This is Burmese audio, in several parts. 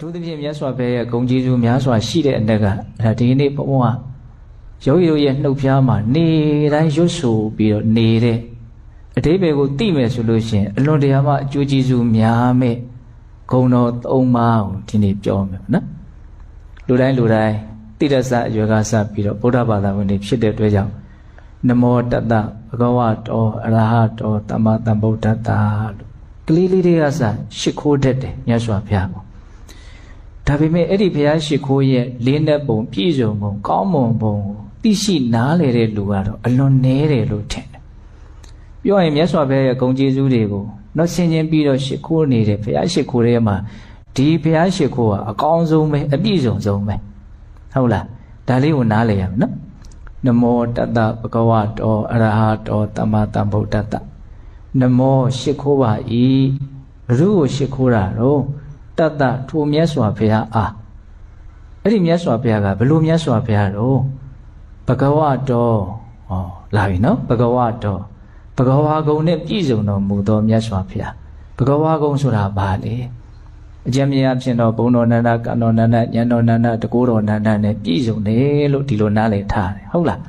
ထူးသဖြင့်မြတ်စွာဘုရားရဲ့ဂုဏ်ကျေးဇူးများစွာရှိတဲ့အတက်ကအဲဒီနေ့ဘုံကယောဂီတို့ရဲ့နှုတ်ဖျားမှာနေတိုင်းရွတ်ဆိုပြီးတော့နေတဲ့အတိပ္ပယ်ကိုသိမယ်ဆိုလို့ရှိရင်အလွန်တရာမှအကျိုးကျေးဇူးများမဲ့ဂုဏ်တော်သုံးပါးကိုဒီနေ့ပြောမယ်နော်လူတိုင်းလူတိုင်းတိရစ္ဆအရွယ်ကစပြီးတော့ဗုဒ္ဓဘာသာဝင်တွေဖြစ်တဲ့အတွက်ကြောင့်နမောတတ္တဘဂဝတောအရဟတောသမ္မာသမ္ဗုဒ္ဓတ္တလို့ကလေးလေးတွေကစရှ िख ိုးတတ်တယ်မြတ်စွာဘုရားက ဒါပေမဲ့အဲ့ဒီဘုရားရှိခိုးရဲ့လေးနက်ပုံပြည့်စုံပုံကောင်းမွန်ပုံကိုသိရှိနားလည်တဲ့လူကတော့အလွန်နည်းတယ်လို့ထင်တယ်။ပြောရင်မြတ်စွာဘုရားရဲ့ဂုဏ်ကျေးဇူးတွေကိုတော့ဆင်ခြင်ပြီးတော့ရှိခိုးနေတဲ့ဘုရားရှိခိုးရဲ့မှာဒီဘုရားရှိခိုးကအကောင်းဆုံးပဲအပြည့်စုံဆုံးပဲဟုတ်လားဒါလေးကိုနားလည်ရမယ်နော်နမောတတ္တပကဝတောအရဟတောသမ္မာသမ္ဗုဒ္ဓတ္တနမောရှိခိုးပါဤဘုရုကိုရှိခိုးတာတော့ တတ္တထိုမြတ်စွာဘုရားအားအဲ့ဒီမြတ်စွာဘုရားကဘလို့မြတ်စွာဘုရားတော့ဘဂဝတောဟောလာပြီနော်ဘဂဝတောဘဂဝါကုံနဲ့ပြည့်စုံတော်မူသောမြတ်စွာဘုရားဘဂဝါကုံဆိုတာဘာလဲအကျဉ်းမြအဖြစ်တော့ဘုံတော်နန္ဒကံတော်နန္ဒဉာဏ်တော်နန္ဒတကူတော်နန္ဒနဲ့ပြည့်စုံတယ်လို့ဒီလိုနားလည်ထားတယ်ဟုတ်လား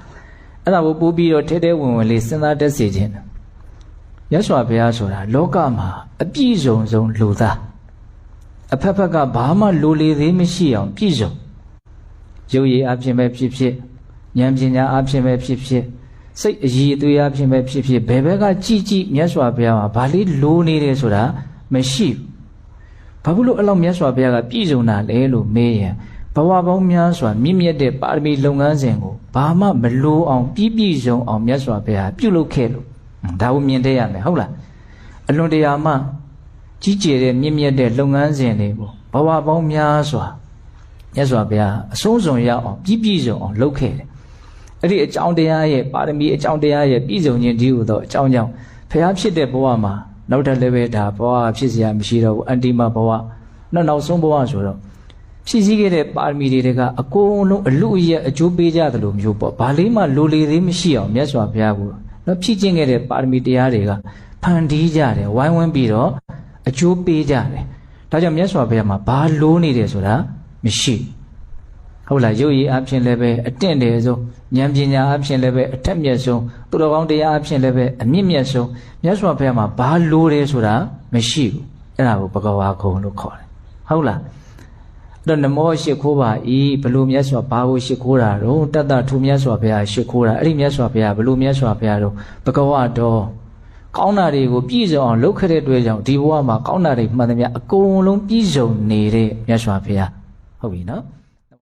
အဲ့ဒါကိုပို့ပြီးတော့ထဲထဲဝင်ဝင်လေးစဉ်းစားတတ်စေခြင်းမြတ်စွာဘုရားဆိုတာလောကမှာအပြည့်စုံဆုံးလူသား အဖက်ဖက်ကဘာမှလိုလေသေးမရှိအောင်ပြည့်စုံရုပ်ရည်အဖြစ်ပဲဖြစ်ဖြစ်ဉာဏ်ပညာအဖြစ်ပဲဖြစ်ဖြစ်စိတ်အည်အသွေးအဖြစ်ပဲဖြစ်ဖြစ်ဘယ်ဘက်ကကြည်ကြည်မြတ်စွာဘုရားမှာဘာလေးလိုနေတယ်ဆိုတာမရှိဘူးဘာဖြစ်လို့အဲ့လောက်မြတ်စွာဘုရားကပြည့်စုံတာလဲလို့မေးရင်ဘဝပေါင်းများစွာမြင့်မြတ်တဲ့ပါရမီလုပ်ငန်းစဉ်ကိုဘာမှမလိုအောင်ပြည့်ပြည့်စုံအောင်မြတ်စွာဘုရားပြုလုပ်ခဲ့လို့ဒါကိုမြင်တတ်ရမယ်ဟုတ်လားအလွန်တရာမှ ကြီးကျယ်တဲ့မြင့်မြတ်တဲ့လုပ်ငန်းစဉ်တွေကိုဘဝပေါင်းများစွာမြတ်စွာဘုရားအဆုံးစွန်ရအောင်ပြည့်ပြည့်စုံအောင်လုပ်ခဲ့တယ်အဲ့ဒီအကြောင်းတရားရဲ့ပါရမီအကြောင်းတရားရဲ့ပြည့်စုံခြင်းဒီဟုသောအကြောင်းကြောင့်ဘုရားဖြစ်တဲ့ဘဝမှာနောက်ထပ်လည်းပဲဒါဘဝဖြစ်เสียမရှိတော့ဘူးအန္တိမဘဝနောက်နောက်ဆုံးဘဝဆိုတော့ဖြစ်စည်းခဲ့တဲ့ပါရမီတွေကအကုန်လုံးအလူအယက်အကျိုးပေးကြသလိုမျိုးပေါ့ဘာလေးမှလိုလေသေးမရှိအောင်မြတ်စွာဘုရားကနော်ဖြစ်ခြင်းခဲ့တဲ့ပါရမီတရားတွေကဖန်တီးကြတယ်ဝိုင်းဝန်းပြီးတော့ အကျိုးပေးကြတယ်ဒါကြောင့်မြတ်စွာဘုရားမှာဘာလိုနေတယ်ဆိုတာမရှိဟုတ်လားရုပ်ရည်အဖြစ်လည်းပဲအတင့်တယ်ဆုံးဉာဏ်ပညာအဖြစ်လည်းပဲအထက်မြတ်ဆုံးသူတော်ကောင်းတရားအဖြစ်လည်းပဲအမြင့်မြတ်ဆုံးမြတ်စွာဘုရားမှာဘာလိုတယ်ဆိုတာမရှိဘူးအဲ့ဒါကိုဘဂဝါခုံလို့ခေါ်တယ်ဟုတ်လားအဲ့တော့နမောရှိခိုးပါဤဘလို့မြတ်စွာဘာကိုရှိခိုးတာတော့တတ္တထူမြတ်စွာဘုရားရှိခိုးတာအဲ့ဒီမြတ်စွာဘုရားဘလို့မြတ်စွာဘုရားတော့ဘဂဝါတော် ကောင်းတာတွေကိုပြည့်စုံအောင်လုပ်ခဲ့တဲ့အတွက်ကြောင့်ဒီဘဝမှာကောင်းတာတွေမှန်သမျှအကုန်လုံးပြည့်စုံနေတဲ့မြတ်စွာဘုရားဟုတ်ပြီနော်